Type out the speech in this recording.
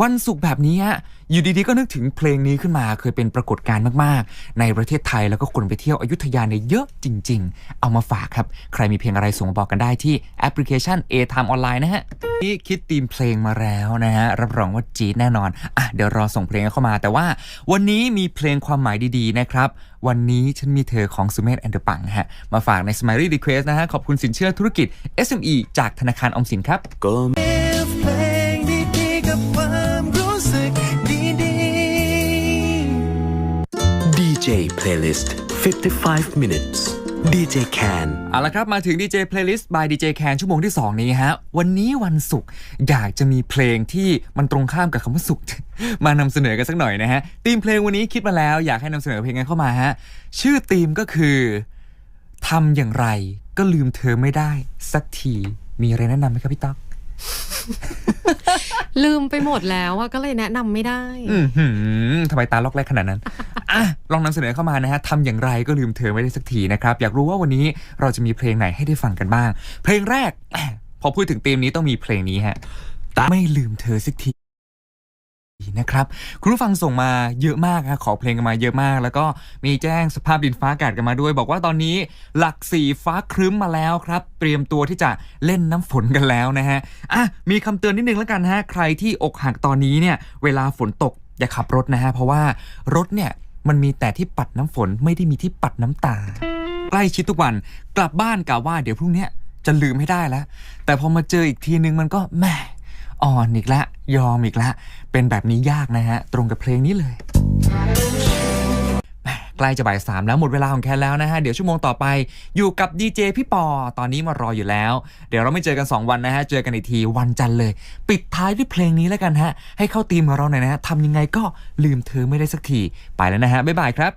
วันศุกร์แบบนี้ฮะอยู่ดีๆก็นึกถึงเพลงนี้ขึ้นมาเคยเป็นปรากฏการณ์มากๆ ในประเทศไทยแล้วก็คนไปเที่ยวอยุธยาเนี่ยเยอะจริง ๆ เอามาฝากครับ ใครมีเพลงอะไรส่งมาบอกกันได้ที่แอปพลิเคชัน A Time ออนไลน์นะฮะนี่คิดธีมเพลงมาแล้วนะฮะรับรองว่าจี๊ดแน่นอนอะเดี๋ยวรอส่งเพลงเข้ามาแต่ว่า วันนี้มีเพลงความหมายดีๆนะครับวันนี้ฉันมีเธอของสุเมธแอนเดอร์ปังฮะ มาฝากใน Smiley Request นะฮะ ขอบคุณสินเชื่อธุรกิจ SME จากธนาคารออมสินครับก็ กับความรู้สึกดีๆ DJ Playlist 55 minutes DJ Can เอาละครับ มาถึง DJ Playlist by DJ Can ชั่วโมงที่ 2 นี้ฮะ วันนี้วันศุกร์อยากจะมีเพลงที่มันตรงข้ามกับคำว่าศุกร์มานำเสนอกันสักหน่อยนะฮะธีมเพลงวันนี้คิดมาแล้วอยากให้นำเสนอเพลงกันเข้ามาฮะ ชื่อธีมก็คือทำอย่างไรก็ลืมเธอไม่ได้สักทีมีอะไรแนะนำไหมครับพี่ต๊อก ลืมไปหมดแล้วอะก็เลยแนะนำไม่ได้อืทำไมตาล็อกแรกขนาดนั้นอะลองนำเสนอเข้ามานะฮะทำอย่างไรก็ลืมเธอไม่ได้สักทีนะครับ อยากรู้ว่าวันนี้เราจะมีเพลงไหนให้ได้ฟังกันบ้าง เพลงแรก พอพูดถึงธีมนี้ต้องมีเพลงนี้ฮะไม่ลืมเธอสักที นะครับ คุณผู้ฟังส่งมาเยอะมากครับขอเพลงกันมาเยอะมาก แล้วก็มีแจ้งสภาพดินฟ้าอากาศกันมาด้วย บอกว่าตอนนี้หลักสี่ฟ้าครึ้มมาแล้วครับ เตรียมตัวที่จะเล่นน้ำฝนกันแล้วนะฮะอะมีคำเตือนนิดนึงแล้วกันฮะใครที่อกหักตอนนี้เนี่ยเวลาฝนตกอย่าขับรถนะฮะเพราะว่ารถเนี่ยมันมีแต่ที่ปัดน้ำฝนไม่ได้มีที่ปัดน้ำตา ใกล้ชิดทุกวันกลับบ้านกะว่าเดี๋ยวพรุ่งนี้จะลืมให้ได้แล้ว แต่พอมาเจออีกทีนึงมันก็แหม อ่อนอีกละ ยอมอีกละ เป็นแบบนี้ยากนะฮะ ตรงกับเพลงนี้เลยใกล้จะบ่ายสามแล้วหมดเวลาของแคนแล้วนะฮะ เดี๋ยวชั่วโมงต่อไปอยู่กับดีเจพี่ปอ ตอนนี้มารออยู่แล้ว เดี๋ยวเราไม่เจอกัน 2 วันนะฮะ เจอกันอีกทีวันจันทร์เลย ปิดท้ายด้วยเพลงนี้แล้วกันฮะ ให้เข้าธีมของเราหน่อยนะฮะทำยังไงก็ลืมเธอไม่ได้สักที ไปแล้วนะฮะ บ๊ายบายครับ